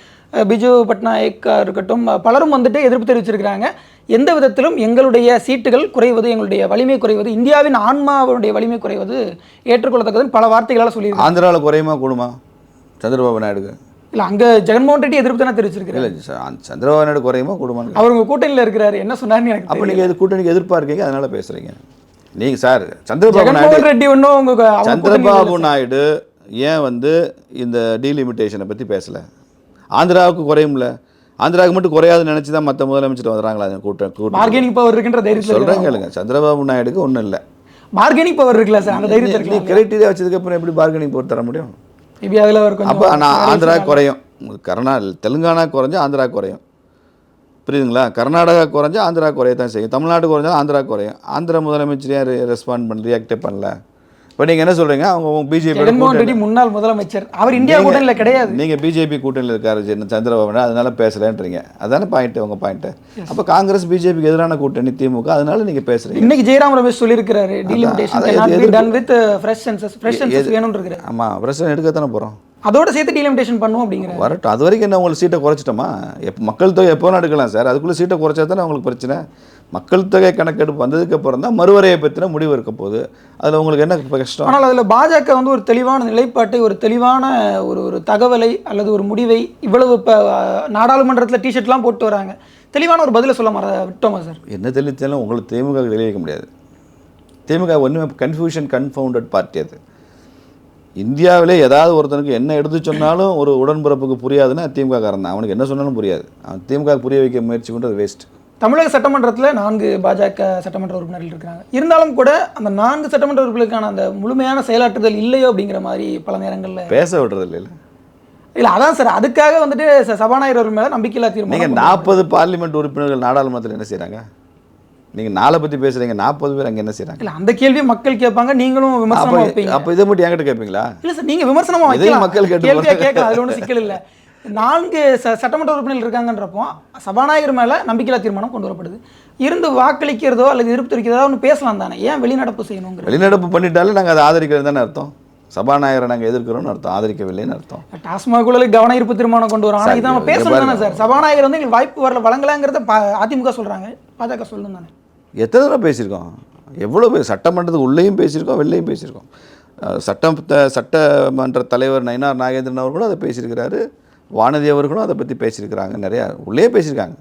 [SPEAKER 2] பிஜு பட்நாயக்கா இருக்கட்டும் பலரும் வந்துட்டு எதிர்ப்பு தெரிவிச்சிருக்கிறாங்க. எந்த விதத்திலும் எங்களுடைய சீட்டுகள் குறைவது எங்களுடைய வலிமை குறைவது இந்தியாவின் ஆன்மாவுடைய வலிமை குறைவது ஏற்றுக்கொள்ளத்தக்கதுன்னு பல வார்த்தைகளால் சொல்லியிருக்காங்க.
[SPEAKER 1] ஆந்திராவில் குறையுமா கூடுமா? சந்திரபாபு நாயுடுக்கு
[SPEAKER 2] இல்லை அங்கே ஜெகன்மோகன் ரெட்டி எதிர்ப்பு தானே தெரிவிச்சிருக்காரு.
[SPEAKER 1] இல்லை சந்திரபாபு நாயுடு குறையுமா கூடுமான்னு
[SPEAKER 2] அவர் உங்க கூட்டணியில் இருக்கிறாரு என்ன சொன்னாருன்னு எனக்கு
[SPEAKER 1] அப்போ. நீங்கள் இது கூட்டணிக்கு எதிர்ப்பாக இருக்கீங்க அதனால பேசுகிறீங்க நீங்கள் சார் சந்திரபாபு நாயுடு
[SPEAKER 2] ரெட்டி ஒன்றும் உங்க அவங்க கூட்டணியில
[SPEAKER 1] சந்திரபாபு நாயுடு ஏன் வந்து இந்த டீலிமிட்டேஷனை பற்றி பேசலை? ஆந்திராவுக்கு குறையும்ல. ஆந்திராவுக்கு மட்டும் குறையாதுன்னு நினச்சி தான் மற்ற முதலமைச்சர் வர்றாங்களா கூட்டம் கூட்டம்
[SPEAKER 2] பார்கெனிங் பவர் இருக்குன்ற தைரியத்தில்
[SPEAKER 1] சொல்கிறேன் கேளுங்க. சந்திரபாபு நாயுடுக்கு ஒன்றும் இல்லை.
[SPEAKER 2] பார்கெனிங் பவர் இருக்குல்ல சார் அந்த தைரியத்தில்
[SPEAKER 1] நீ கிரைட்டீரியா வச்சதுக்கப்புறம் எப்படி பார்கனிங் போட்டு தர முடியும்?
[SPEAKER 2] மேபி அதில் ஒரு
[SPEAKER 1] அப்போ நான் ஆந்திரா குறையும். கர்நா தெலுங்கானா குறைஞ்சா ஆந்திரா குறையும். புரியுதுங்களா? கர்நாடகா குறைஞ்சா ஆந்திரா குறைய தான் செய்யும். தமிழ்நாடு குறைஞ்சா ஆந்திரா குறையும். ஆந்திரா முதலமைச்சர் யார் ரெஸ்பாண்ட் பண்ண ரியாக்டே பண்ணல? இப்போ நீங்கள் என்ன சொல்கிறீங்க அவங்க பிஜேபி
[SPEAKER 2] ஜெகன்மோகன் ரெட்டி முன்னாள் முதலமைச்சர். அவர் இந்தியா கூட்டணியில் கிடையாது.
[SPEAKER 1] நீங்கள் பிஜேபி கூட்டணியில் இருக்காரு சந்திரபாபு அதனால பேசலன்றீங்க. அதானே பாயிண்ட் உங்க பாயிண்ட் அப்போ காங்கிரஸ் பிஜேபிக்கு எதிரான கூட்டணி திமுக அதனால நீங்கள் பேசுகிறீங்க
[SPEAKER 2] இன்னைக்கு ஜெயராம் ரமேஷ் சொல்லியிருக்கிறாரு delimitation with fresh census fresh census வேணும்னு இருக்கிறார்
[SPEAKER 1] ஆமாம் பிரச்சனை எடுக்கத்தானே போகிறோம்
[SPEAKER 2] அதோட சேர்த்து டீலிமிட்டேஷன் பண்ணுவோம் அப்படிங்கிறார்.
[SPEAKER 1] வரட்டும் அது வரைக்கும் என்ன உங்களுக்கு சீட்டை குறைச்சிட்டோமா? எப்போ மக்கள் தொகை எப்போ எடுக்கலாம் சார்? அதுக்குள்ளே சீட்டை குறைச்சா தானே உங்களுக்கு பிரச்சனை? மக்கள் தொகை கணக்கெடுப்பு வந்ததுக்கு அப்புறம் தான் மறுவரையை பற்றின முடிவு இருக்க போகுது. அதில் உங்களுக்கு என்ன கஷ்டம்?
[SPEAKER 2] ஆனால் அதில் பாஜக வந்து ஒரு தெளிவான நிலைப்பாட்டை ஒரு தெளிவான ஒரு ஒரு தகவலை அல்லது ஒரு முடிவை இவ்வளவு இப்போ நாடாளுமன்றத்தில் டிஷர்ட்லாம் போட்டு வராங்க. தெளிவான ஒரு பதிலை சொல்ல மற விட்டோமா சார்?
[SPEAKER 1] என்ன தெளித்தாலும் உங்களுக்கு திமுக தெளிவிக்க முடியாது. திமுக ஒன்றுமே கன்ஃபியூஷன் கன்ஃபவுண்டட் பார்ட்டி அது. இந்தியாவிலே ஏதாவது ஒருத்தனுக்கு என்ன எடுத்து சொன்னாலும் ஒரு உடன்பிறப்புக்கு புரியாதுன்னா திமுக காரன் தான். அவனுக்கு என்ன சொன்னாலும் புரியாது. அவன் திமுக புரிய வைக்க முயற்சி பண்ணுறது வேஸ்ட்
[SPEAKER 2] தமிழக சட்டமன்றத்தில் நான்கு பாஜக சட்டமன்ற உறுப்பினர்கள் இருக்காங்க. இருந்தாலும் கூட அந்த நான்கு சட்டமன்ற உறுப்பினருக்கான அந்த முழுமையான செயலாற்றுதல் இல்லையோ அப்படிங்கிற மாதிரி பல நேரங்களில்
[SPEAKER 1] பேச விடுறது இல்லைல்ல
[SPEAKER 2] இல்லை அதான் சார் அதுக்காக வந்துட்டு சபாநாயகர் அவர்கள் மேலே நம்பிக்கையில்லா தீர்மானம்
[SPEAKER 1] நீங்கள் நாற்பது பார்லிமெண்ட் உறுப்பினர்கள் நாடாளுமன்றத்தில் என்ன செய்கிறாங்க நீங்கள் நாளை பற்றி பேசுகிறீங்க நாற்பது பேர் அங்கே என்ன செய்கிறாங்க
[SPEAKER 2] இல்லை அந்த கேள்வியை மக்கள் கேட்பாங்க நீங்களும் விமர்சனமா
[SPEAKER 1] அப்போ இதை மட்டும் என்கிட்ட கேட்பீங்களா?
[SPEAKER 2] இல்லை சார் நீங்கள் விமர்சனமா
[SPEAKER 1] இதையும்
[SPEAKER 2] வைக்கலாம்.
[SPEAKER 1] மக்கள் கேட்டு.
[SPEAKER 2] கேட்கலாம் அதில் ஒன்றும் சிக்கல் இல்லை. நான்கு ச சட்டமன்ற உறுப்பினர்கள் இருக்காங்கன்றப்போ சபாநாயகர் மேலே நம்பிக்கையில்லா தீர்மானம் கொண்டு வரப்படுது. இருந்து வாக்களிக்கிறதோ அல்லது எதிர்ப்பு தெரிவிக்கிறதோ ஒன்று பேசலாம் தானே. ஏன் வெளிநடப்பு செய்யணுங்கிற
[SPEAKER 1] வெளிநடப்பு பண்ணிட்டாலும் நாங்கள் அதை ஆதரிக்கிறது தானே அர்த்தம். சபாநாயகரை நாங்கள் எதிர்க்கிறோம்னு அர்த்தம். ஆதரிக்கவில்லைன்னு அர்த்தம்.
[SPEAKER 2] டாஸ்மாக் ஊழலுக்கு கவன ஈர்ப்பு தீர்மானம் கொண்டு வரோம். ஆனால் இதை நம்ம பேசணும் தானே. சார். சபாநாயகர் வந்து எங்களுக்கு வாய்ப்பு வரல வழங்கலாங்கிறத அதிமுக சொல்கிறாங்க பாஜக சொல்லணும் தானே.
[SPEAKER 1] எத்தனை தடவை பேசியிருக்கோம்? எவ்வளோ பேர் சட்டமன்றத்துக்கு உள்ளேயும் பேசியிருக்கோம் வெளிலையும் பேசியிருக்கோம். சட்டம் சட்டமன்ற தலைவர் நயினார் நாகேந்திரன் அவர்களும் அதை பேசியிருக்கிறாரு. வானதி அவர்களும் அதை பற்றி பேசியிருக்கிறாங்க. நிறையா உள்ளே பேசியிருக்காங்க.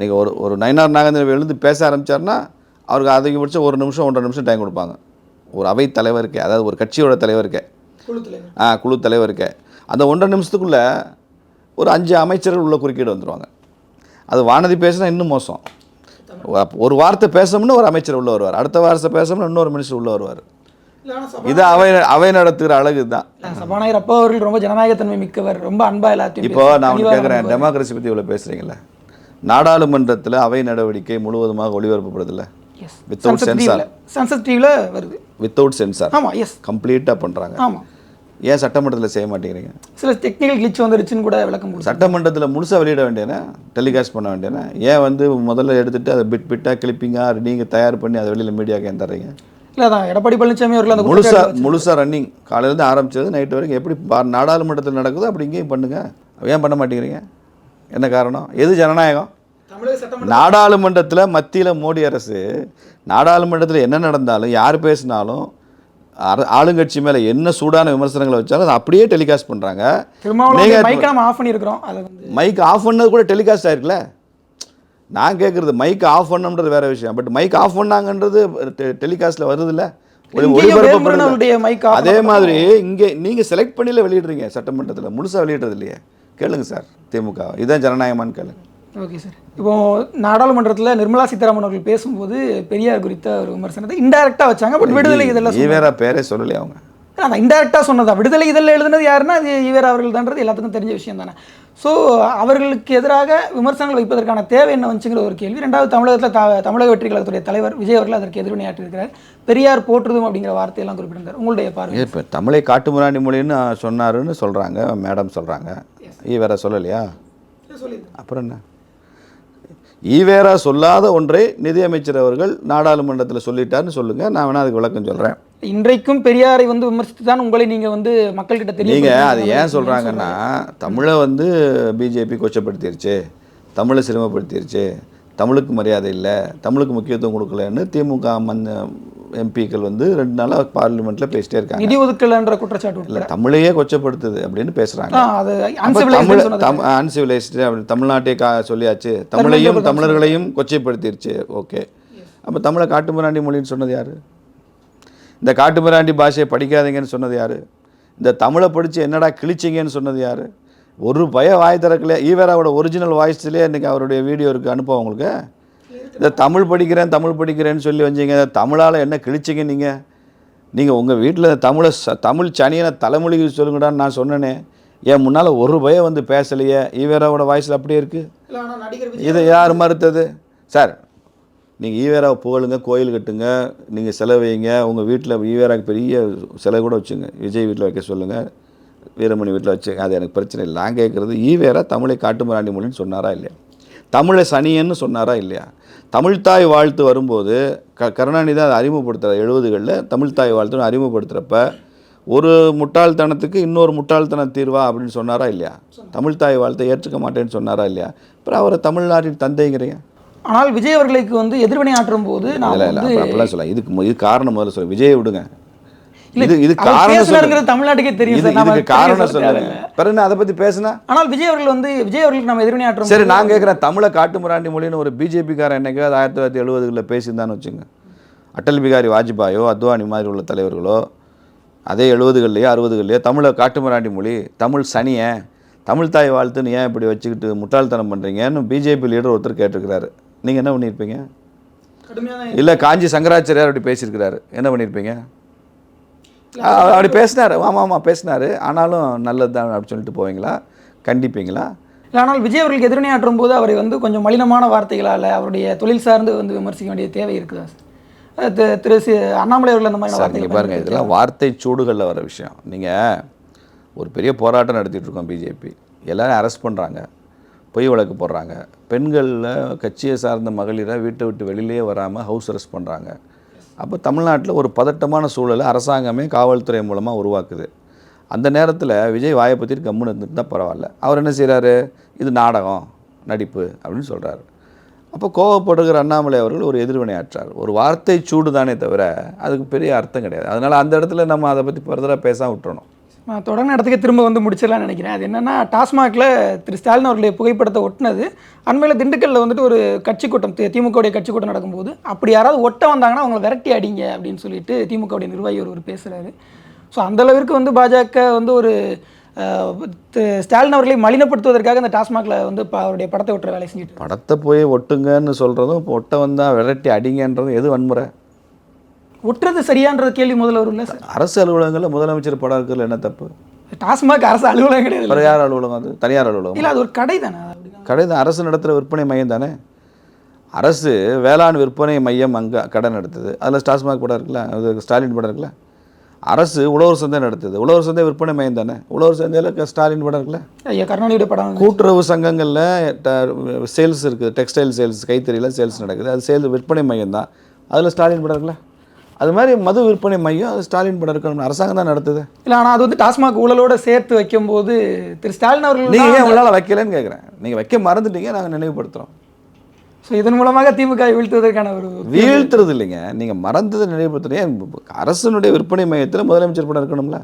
[SPEAKER 1] நீங்கள் ஒரு ஒரு நயினார் நாகேந்திரன் எழுந்து பேச ஆரம்பிச்சாருன்னா அவருக்கு அதிகபட்சம் ஒரு நிமிஷம் ஒன்றரை நிமிஷம் டைம் கொடுப்பாங்க. ஒரு அவை தலைவருக்கே அதாவது ஒரு கட்சியோட தலைவருக்கே. ஆ குழு தலைவருக்கே. அந்த ஒன்றரை நிமிஷத்துக்குள்ளே ஒரு அஞ்சு அமைச்சர்கள் உள்ள குறுக்கீடு வந்துடுவாங்க அது வானதி பேசினா இன்னும் மோசம். ஒரு வார்த்தை பேசணும்னு ஒரு அமைச்சர் உள்ள வருவார். அடுத்த வார்த்தை பேசணும்னு இன்னொரு மினிஸ்டர் உள்ள வருவார். இது அவை அவை நடத்துகிற அழகு தான்
[SPEAKER 2] சபாநாயகர் அப்போ அவர்கள் ரொம்ப ஜனநாயகத்தன்மை மிக்கவர் ரொம்ப அன்பா எல்லாத்தையும்
[SPEAKER 1] இப்போ நான் ஒன்று கேட்குறேன். டெமோக்ரஸி பற்றி இவ்வளோ பேசுகிறீங்களே நாடாளுமன்றத்தில் அவை நடவடிக்கை முழுவதுமாக ஒளிபரப்பப்படுதில்ல. Without
[SPEAKER 2] Sansad
[SPEAKER 1] censor.
[SPEAKER 2] டிவியில் வருது.
[SPEAKER 1] வித்தவுட் சென்சார்
[SPEAKER 2] ஆமா எஸ்
[SPEAKER 1] கம்ப்ளீட்டாக பண்ணுறாங்க
[SPEAKER 2] ஆமா.
[SPEAKER 1] ஏன் சட்டமன்றத்தில் செய்ய மாட்டேங்கிறீங்க?
[SPEAKER 2] சில டெக்னிக்கல் கிளிச் வந்துருச்சுன்னு கூட விளக்கம்
[SPEAKER 1] சட்டமன்றத்தில் முழுசாக வெளியிட வேண்டியன? டெலிகாஸ்ட் பண்ண வேண்டியன? ஏன் வந்து முதல்ல எடுத்துட்டு அதை பிட் பிட்டாக கிளிப்பிங்காக நீங்கள் தயார் பண்ணி அதை வெளியில் மீடியாவுக்கு ஏன் தர்றீங்க?
[SPEAKER 2] இல்லை அதான் எடப்பாடி பழனிசாமி அவர்கள் அந்த
[SPEAKER 1] முழுசா
[SPEAKER 2] குற்றச்சாட்டு
[SPEAKER 1] முழுசா ரன்னிங் காலையிலேருந்து ஆரம்பிச்சது நைட் வரைக்கும் எப்படி பா- நாடாளுமன்றத்தில் நடக்குதோ அப்படி இங்கேயும் பண்ணுங்க. ஏன் பண்ண மாட்டேங்கிறீங்க? என்ன காரணம்? எது ஜனநாயகம்?
[SPEAKER 2] தமிழக சட்டமன்ற
[SPEAKER 1] நாடாளுமன்றத்தில் மத்தியில் மோடி அரசு நாடாளுமன்றத்தில் என்ன நடந்தாலும் யார் பேசினாலும் ஆளுங்கட்சி மேலே என்ன சூடான விமர்சனங்களை வச்சாலும் அதை அப்படியே டெலிகாஸ்ட் பண்ணுறாங்க
[SPEAKER 2] மைக்கை நம்ம ஆஃப் பண்ணியிருக்கிறோம். அதை வந்து
[SPEAKER 1] மைக் ஆஃப் பண்ணது கூட டெலிகாஸ்ட் ஆயிருக்குல்ல? நான் கேட்குறது மைக் ஆஃப் பண்ணணுன்றது வேற விஷயம். பட் மைக் ஆஃப் பண்ணாங்கன்றது டெலிகாஸ்ட்டில் வருதுல்ல. அதே மாதிரி இங்கே நீங்கள் செலக்ட் பண்ணியில் வெளியிடுறீங்க சட்டமன்றத்தில். முழுசாக வெளியிடுறது இல்லையே. கேளுங்க சார் திமுக. இதுதான் ஜனநாயகமான்னு கேளுங்க.
[SPEAKER 2] Okay sir. இப்போ நாடாளுமன்றத்தில் நிர்மலா சீதாராமன் அவர்கள் பேசும்போது பெரியார் குறித்த ஒரு விமர்சனத்தை இன்டைரக்டாக வச்சாங்க பட் விடுதலை இதெல்லாம்
[SPEAKER 1] ஈவேரா பேரே சொல்லலையே அவங்க.
[SPEAKER 2] அதான் இன்டெரக்டாக சொன்னதா? விடுதலை இதழில் எழுதுனது யாருன்னா அது ஈவேரா அவர்கள் தான்றது எல்லாத்துக்கும் தெரிஞ்ச விஷயம் தானே. ஸோ அவர்களுக்கு எதிராக விமர்சனங்கள் வைப்பதற்கான தேவை என்ன வந்துச்சுங்கிற ஒரு கேள்வி. ரெண்டாவது தமிழகத்தில் த தமிழக வெற்றி கழகத்துடைய தலைவர் விஜய் அவர்கள் அதற்கு எதிர்வினையாற்றிருக்கிறார் பெரியார் போற்றுதும் அப்படிங்கிற வார்த்தையெல்லாம் குறிப்பிட்டிருந்தார். உங்களுடைய பார்வை?
[SPEAKER 1] இப்போ தமிழை காட்டுமிராண்டி மொழின்னு சொன்னாருன்னு சொல்கிறாங்க மேடம் சொல்கிறாங்க ஈவேரா சொல்லலையா? அப்புறம் என்ன? ஈவேரா சொல்லாத ஒன்றை நிதியமைச்சர் அவர்கள் நாடாளுமன்றத்தில் சொல்லிட்டாருன்னு சொல்லுங்கள் நான் வேணா அதுக்கு விளக்கம் சொல்கிறேன்
[SPEAKER 2] இன்றைக்கும் பெரியாரை வந்து விமர்சித்து தான் உங்களை நீங்க வந்து மக்கள்கிட்ட தெரியும்
[SPEAKER 1] நீங்கள் அது ஏன் சொல்கிறாங்கன்னா தமிழை வந்து பிஜேபி கொச்சப்படுத்திருச்சு தமிழை சிரமப்படுத்திருச்சு தமிழுக்கு மரியாதை இல்லை தமிழுக்கு முக்கியத்துவம் கொடுக்கலன்னு திமுக மந்த எம்பிக்கள் வந்து ரெண்டு நாளாக பார்லிமெண்ட்டில் பேசிட்டே இருக்காங்க.
[SPEAKER 2] நிதி ஒதுக்கலன்ற குற்றச்சாட்டு
[SPEAKER 1] இல்லை. தமிழையே கொச்சப்படுத்துது அப்படின்னு பேசுகிறாங்க தமிழ். தம் அன்சிவிலைஸ்டு அப்படி தமிழ்நாட்டே கா சொல்லியாச்சு. தமிழையும் தமிழர்களையும் கொச்சைப்படுத்திருச்சு. ஓகே. அப்போ தமிழை காட்டுமிராண்டி மொழின்னு சொன்னது யார்? இந்த காட்டுமிராண்டி பாஷையை படிக்காதீங்கன்னு சொன்னது யார்? இந்த தமிழை படித்து என்னடா கிழிச்சிங்கன்னு சொன்னது யார்? ஒரு பய வாய் திறக்கல ஈவேராவோட ஒரிஜினல் வாய்ஸ்லேயே இன்றைக்கி அவருடைய வீடியோ இருக்குது அனுப்ப உங்களுக்கு. இந்த தமிழ் படிக்கிறேன் தமிழ் படிக்கிறேன்னு சொல்லி வந்தீங்க. தமிழால் என்ன கிழிச்சிங்க நீங்கள் நீங்கள் உங்கள் வீட்டில் தமிழை ச தமிழ் சனியனை தலைமொழி சொல்லுங்கடான்னு நான் சொன்னேனே. என் முன்னால் ஒரு பயம் வந்து பேசலையே? ஈவேராவோட வாய்ஸில் அப்படியே இருக்குது இதை யார் மறுத்தது? சார் நீங்கள் ஈவேராவை புகழுங்க கோயில் கட்டுங்க நீங்கள் செலவு வைங்க உங்கள் வீட்டில் ஈவேராவுக்கு பெரிய செலவு கூட வச்சுங்க. விஜய் வீட்டில் வைக்க சொல்லுங்கள் வீரமணி வீட்டில் வச்சுங்க அது எனக்கு பிரச்சனை இல்லை. நான் கேட்குறது ஈவேரா தமிழை காட்டுமராண்டி மொழின்னு சொன்னாரா இல்லையா? தமிழை சனியன்னு சொன்னாரா இல்லையா? தமிழ்தாய் வாழ்த்து வரும்போது க கருணாநிதி அதை அறிமுகப்படுத்துகிற எழுபதுகளில் தமிழ்தாய் வாழ்த்துன்னு அறிமுகப்படுத்துகிறப்ப ஒரு முட்டாள்தனத்துக்கு இன்னொரு முட்டாள்தனம் தீர்வா அப்படின்னு சொன்னாரா இல்லையா? தமிழ்த்தாய் வாழ்த்தை ஏற்றுக்க மாட்டேன்னு சொன்னாரா இல்லையா? அப்புறம் அவரை தமிழ்நாட்டின் தந்தைங்கிறீங்க.
[SPEAKER 2] ஆனால் விஜய் அவர்களுக்கு வந்து எதிர்வினை ஆற்றும் போது நான்
[SPEAKER 1] அப்படிலாம் சொல்லலாம் இதுக்கு இது காரணம் முதல்ல சொல்லுங்க. விஜயை விடுங்க. இது இது காரணம்
[SPEAKER 2] தமிழ்நாட்டுக்கே தெரியும்
[SPEAKER 1] இதுக்கு காரணம்
[SPEAKER 2] சொல்ல
[SPEAKER 1] சொல்லுங்க. பிறகு என்ன அதை பற்றி பேசுனா?
[SPEAKER 2] ஆனால் விஜய் அவர்கள் வந்து விஜய் அவர்களுக்கு நம்ம எதிர்வினை ஆற்றும்
[SPEAKER 1] சரி நான் கேட்குறேன். தமிழை காட்டுமிராண்டி மொழின்னு ஒரு பிஜேபிக்காரன் என்னைக்காவது ஆயிரத்தி தொள்ளாயிரத்தி எழுபதுகளில் பேசியிருந்தான்னு வச்சுங்க. அடல் பிகாரி வாஜ்பாயோ அத்வானி மாதிரி உள்ள தலைவர்களோ அதே எழுபதுகள்லையோ அறுபதுகள்லையோ தமிழை காட்டுமிராண்டி மொழி தமிழ் சனியை தமிழ் தாய் வாழ்த்துன்னு ஏன் இப்படி வச்சுக்கிட்டு முட்டாள்தனம் பண்ணுறீங்கன்னு பிஜேபி லீடர் ஒருத்தர் கேட்டிருக்கிறாரு. நீங்கள் என்ன பண்ணியிருப்பீங்க இல்லை காஞ்சி சங்கராச்சாரியார் அப்படி பேசியிருக்கிறாரு. என்ன பண்ணியிருப்பீங்க அப்படி பேசினார். ஆமாம் ஆமாம் பேசினார். ஆனாலும் நல்லது தான் அப்படி சொல்லிட்டு போவீங்களா? கண்டிப்பீங்களா?
[SPEAKER 2] இல்ல, ஆனால் விஜய் அவர்களுக்கு எதிர்வினை ஆற்றும் போது அவரை வந்து கொஞ்சம் மலினமான வார்த்தைகளால் அவருடைய தொழில் சார்ந்து வந்து விமர்சிக்க வேண்டிய தேவை இருக்குதா சார்? திரு- அண்ணாமலை அவர்கள் அந்த மாதிரி
[SPEAKER 1] நீங்கள் பாருங்கள் இதெல்லாம் வார்த்தை சூடுகளில் வர விஷயம். நீங்கள் ஒரு பெரிய போராட்டம் நடத்திட்டு இருக்கோம் பிஜேபி எல்லாரும் அரெஸ்ட் பண்ணுறாங்க பொய் வழக்கு போடுறாங்க. பெண்களில் கட்சியை சார்ந்த மகளிரை வீட்டை விட்டு வெளியிலே வராமல் ஹவுஸ் அரெஸ்ட் பண்ணுறாங்க அப்போ தமிழ்நாட்டில் ஒரு பதட்டமான சூழலை அரசாங்கமே காவல்துறை மூலமாக உருவாக்குது. அந்த நேரத்தில் விஜய் வாயை பற்றி கம்முன்னு இருந்துட்டு தான் பரவாயில்ல. அவர் என்ன செய்கிறாரு இது நாடகம் நடிப்பு அப்படின்னு சொல்கிறாரு அப்போ கோவப்படுகிற அண்ணாமலை அவர்கள் ஒரு எதிர்வினையாற்றார் ஒரு வார்த்தை சூடு தானே தவிர அதுக்கு பெரிய அர்த்தம் கிடையாது. அதனால் அந்த இடத்துல நம்ம அதை பற்றி ஃபர்தராக பேசாம விட்டுறணும்.
[SPEAKER 2] நான் தொடர்ந்து இடத்துக்கு திரும்ப வந்து முடிச்சிடலாம்னு நினைக்கிறேன். அது என்னென்னா டாஸ்மாகில் திரு ஸ்டாலின் அவர்களுடைய புகைப்படத்தை ஒட்டினது அண்மையில் திண்டுக்கல்ல வந்துட்டு ஒரு கட்சி கூட்டம் திமுகவுடைய கட்சி கூட்டம் நடக்கும்போது அப்படி யாராவது ஒட்ட வந்தாங்கன்னா அவங்கள விரட்டி அடிங்க அப்படின்னு சொல்லிட்டு திமுகவுடைய நிர்வாகி ஒருவர் பேசுகிறாரு ஸோ அந்தளவிற்கு வந்து பாஜக வந்து ஒரு ஸ்டாலின் அவர்களை மலினப்படுத்துவதற்காக அந்த டாஸ்மாகில் வந்து அவருடைய படத்தை ஒட்டுற வேலை செஞ்சுட்டு
[SPEAKER 1] படத்தை போய் ஒட்டுங்கன்னு சொல்கிறதும் இப்போ ஒட்ட வந்தால் விரட்டி அடிங்கன்றதும் எது வன்முறை?
[SPEAKER 2] ஒட்டுறது சரியான்ற கேள்வி முதல்ல வரும் இல்லை சார்?
[SPEAKER 1] அரசு அலுவலகங்களில் முதலமைச்சர் படம் இருக்கிறதுல என்ன தப்பு?
[SPEAKER 2] டாஸ்மாக் அரசு அலுவலகம் கிடையாது.
[SPEAKER 1] யார் அலுவலகம் அது? தனியார் அலுவலகம்.
[SPEAKER 2] இல்லை அது ஒரு கடை தானே
[SPEAKER 1] கடை தான். அரசு நடத்துகிற விற்பனை மையம் தானே? அரசு வேளாண் விற்பனை மையம் அங்கே கடை நடத்துது அதில் டாஸ்மாக் படம் இருக்குல்ல? அது ஸ்டாலின் படம் இருக்குல்ல? அரசு உழவர் சந்தை நடத்துது. உழவர் சந்தை விற்பனை மையம் தானே? உழவர் சந்தையில் ஸ்டாலின் படம் இருக்குல்ல?
[SPEAKER 2] ஐயா கருணாநிதியோட படம்
[SPEAKER 1] கூட்டுறவு சங்கங்களில் சேல்ஸ் இருக்குது. டெக்ஸ்டைல் சேல்ஸ் கைத்தறியில் சேல்ஸ் நடக்குது. அது சேல் விற்பனை மையம் தான். அதில் ஸ்டாலின் படம் இருக்குல்ல? அது மாதிரி மது விற்பனை மையம் அது ஸ்டாலின் படம் இருக்கணும். அரசாங்கம் தான் நடத்துது.
[SPEAKER 2] இல்லை ஆனால் அது வந்து டாஸ்மாக் ஊழலோட சேர்த்து வைக்கும்போது திரு ஸ்டாலின் அவர்கள்
[SPEAKER 1] நீங்கள் ஏன் உங்களால் வைக்கலன்னு கேட்குறேன் நீங்கள் வைக்க மறந்துட்டீங்க நாங்கள் நினைவுபடுத்துகிறோம்
[SPEAKER 2] ஸோ இதன் மூலமாக திமுக வீழ்த்துவதற்கான ஒரு
[SPEAKER 1] வீழ்த்துறது இல்லைங்க. நீங்கள் மறந்ததை நினைவுபடுத்துறீங்க. அரசனுடைய விற்பனை மையத்தில் முதலமைச்சர் படம் இருக்கணும்ல.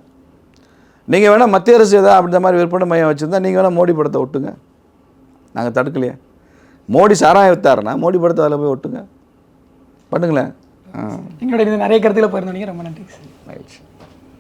[SPEAKER 1] நீங்கள் வேணால் மத்திய அரசு ஏதாவது அப்படி இந்த மாதிரி விற்பனை மையம் வச்சுருந்தா நீங்கள் வேணால் மோடி படத்தை ஒட்டுங்க. நாங்கள் தடுக்கலையே. மோடி சாராயம் வித்தாருன்னா மோடி படத்தை அதில் போய் ஒட்டுங்க. பண்ணுங்களேன். ஆ.
[SPEAKER 2] எங்களுடைய நிறைய கருத்துக்களை போயிருந்தோம் ரொம்ப நன்றி. Sir
[SPEAKER 1] right